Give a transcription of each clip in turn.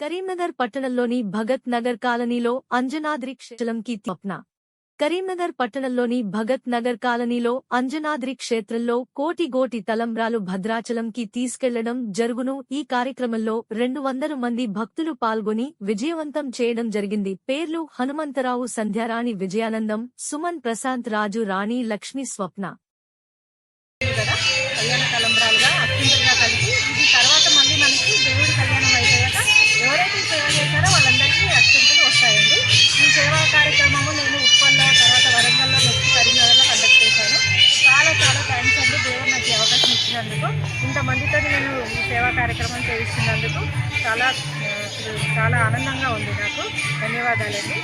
కరీంనగర్ పట్టణంలోని భగత్ నగర్ కాలనీలో అంజనాద్రి క్షేత్రంకి స్వప్న కరీంనగర్ పట్టణంలోని భగత్ నగర్ కాలనీలో అంజనాద్రి క్షేత్రంలో కోటి గోటి తలంబ్రాలు భద్రాచలంకి తీసుకెళ్ళడం జరుగును. ఈ కార్యక్రమంలో రెండు వందల మంది భక్తులు పాల్గొని విజయవంతం చేయడం జరిగింది. పేర్లు హనుమంతరావు సంధ్యారాణి విజయానందం సుమన్ ప్రశాంత్ రాజు రాణి లక్ష్మి స్వప్న. ఉంది నాకు. ధన్యవాదాలండి.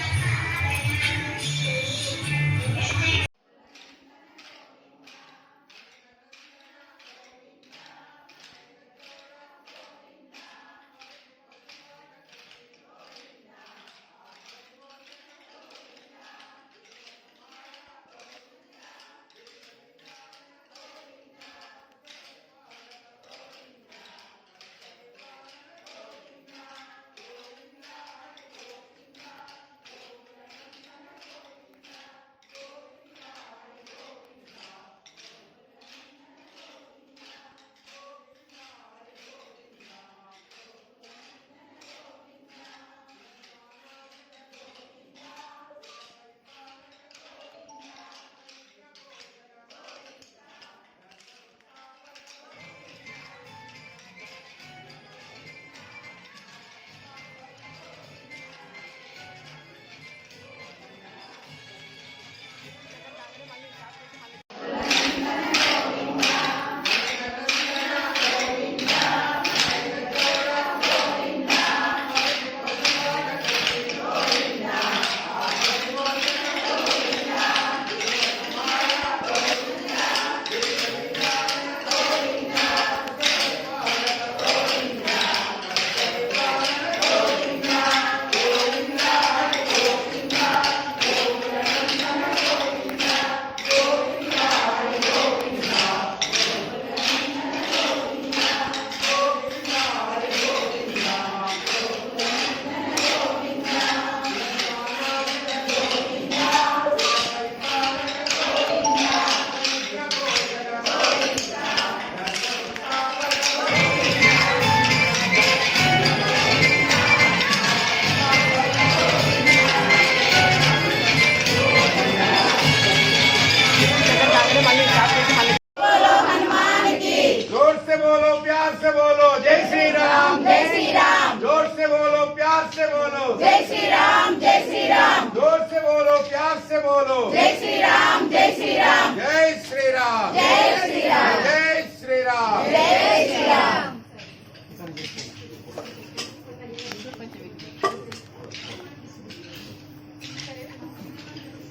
जय श्री राम जय श्री राम जोर से बोलो प्यार से बोलो जय श्री राम जय श्री राम जय श्री राम जय श्री राम जय श्री राम जय श्री राम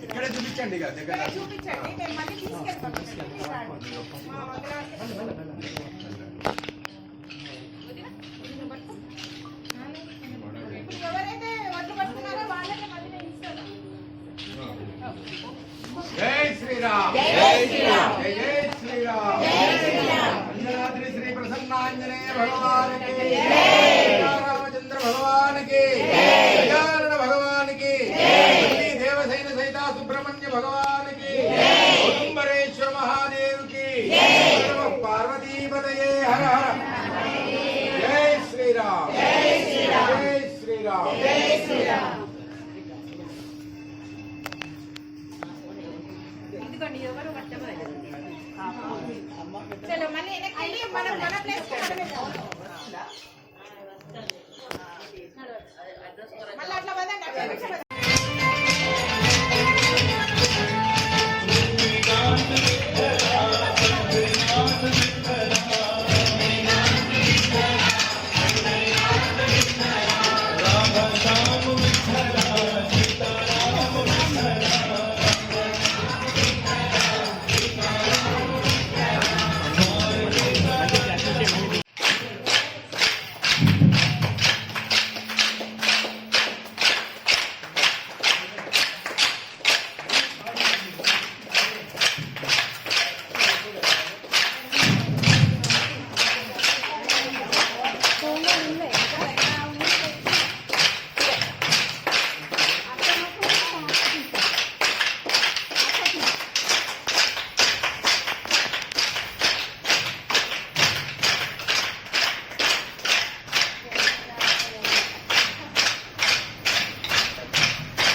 ఇక్కడ చూపించండి ఇక దగ్గర చూపించండి నేను మళ్ళీ జై శ్రీరామ్. జై శ్రీరామ్ జై శ్రీరామ్. జై శ్రీరామ్. అంజనాద్రి శ్రీ ప్రసన్నాంజనేయ భగవానికి చలో మళ్ళీ వెనక్కి వెళ్ళి మనం మన ప్లేస్కి మనమే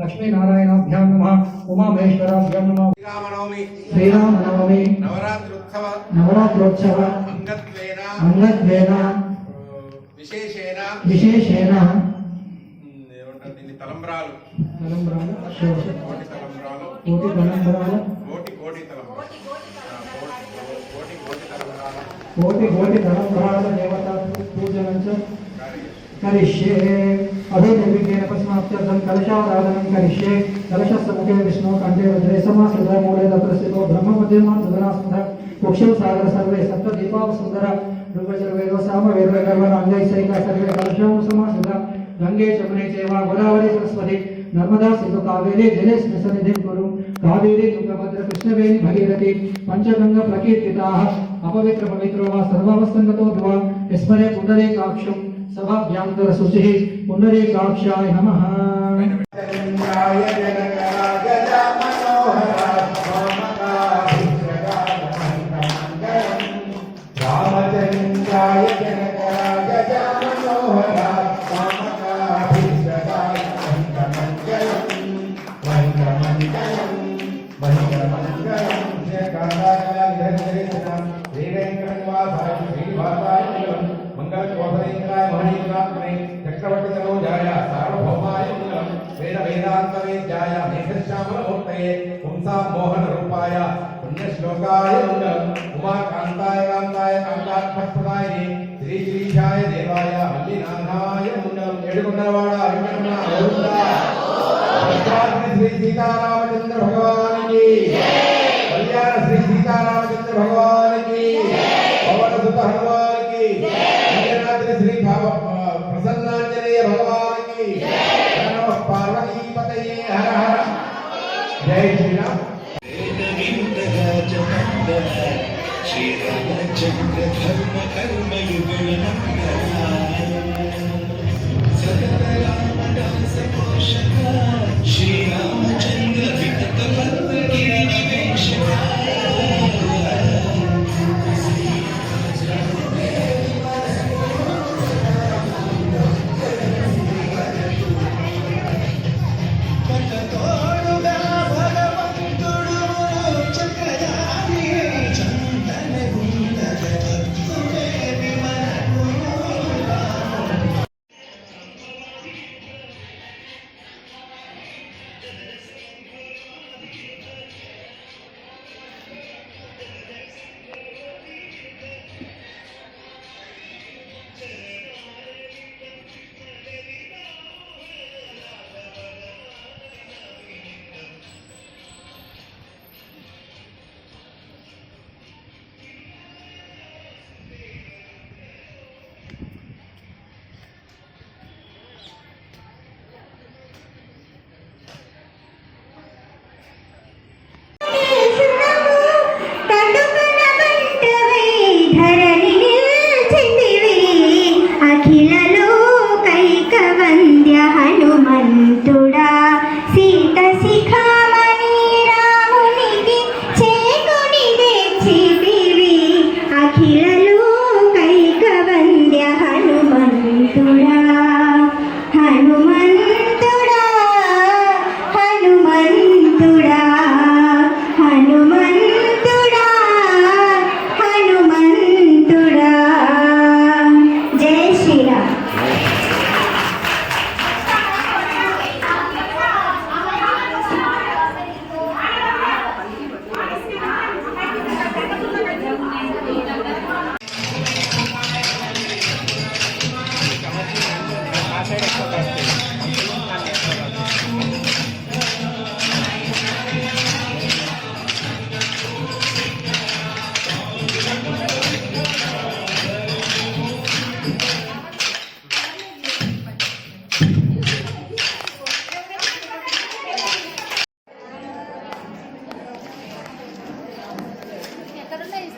లక్ష్మీనారాయణాభ్యాం నమః ఉమామహేశ్వరాభ్యాం నమః. శ్రీరామనవమి. శ్రీరామనవమి. నవరాత్రుత్సవ. నవరాత్రోత్సవ. అంగత్వేన అంగద్వేన. విశేషేణ విశేషేణ తలంబ్రాలు. తలంబ్రాలు కోటి తలంబ్రాలు. కోటి తలంబ్రాలు. కోటి కోటి తలంబ్రాలు. కోటి కోటి తలంబ్రాలు. కోటి కోటి తలంబ్రాల. దేవత పూజనంచ అదే నిర్విఘ్నేన పశ్చిమాప్త్యర్థం కలశావరాధనం కరిష్యే కలశస్య ముఖే విష్ణు కంఠే వజ్రేసమా సదా మూలేద ప్రసిద్ధో బ్రహ్మ మధ్యమాన్ సుధనాసుంద కుక్షం సాగర సర్వే సప్త దీపావ సుందర రూపచర్వేదో సామ వేద గర్వణ అంగైసైక సర్వే కలశాం సమా సుధ గంగే చమునే చేవా గోదావరి సరస్వతి నర్మదా సింధు కావేరి జలేశ్మి సన్నిధి గురు కావేరి తుంగభద్ర కృష్ణవేణి భగీరథి పంచగంగ ప్రకీర్తితా అపవిత్ర పవిత్రో వా సర్వావస్థంగతో ధ్రువ విస్మరే పుండరీకాక్షం सभाभ्यान्तरशुचिः पुनरेकाक्षाय नमः। విద్యాయ మేఘశ్యామల మూర్తయే పుంసా మోహన రూపాయ పుణ్య శ్లోకాయ మంగళం ఉమాకాంతాయ కాంతాయ కాంతాత్మస్పదాయ శ్రీ శ్రీశాయ దేవాయ మల్లినాథాయ మంగళం శ్రీ సీతారామచంద్ర భగవానికి జై శ్రీరామ్ శ్రీరామచంద్ర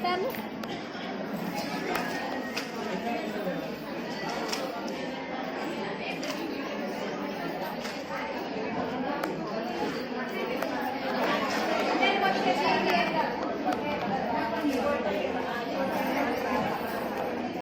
咱们。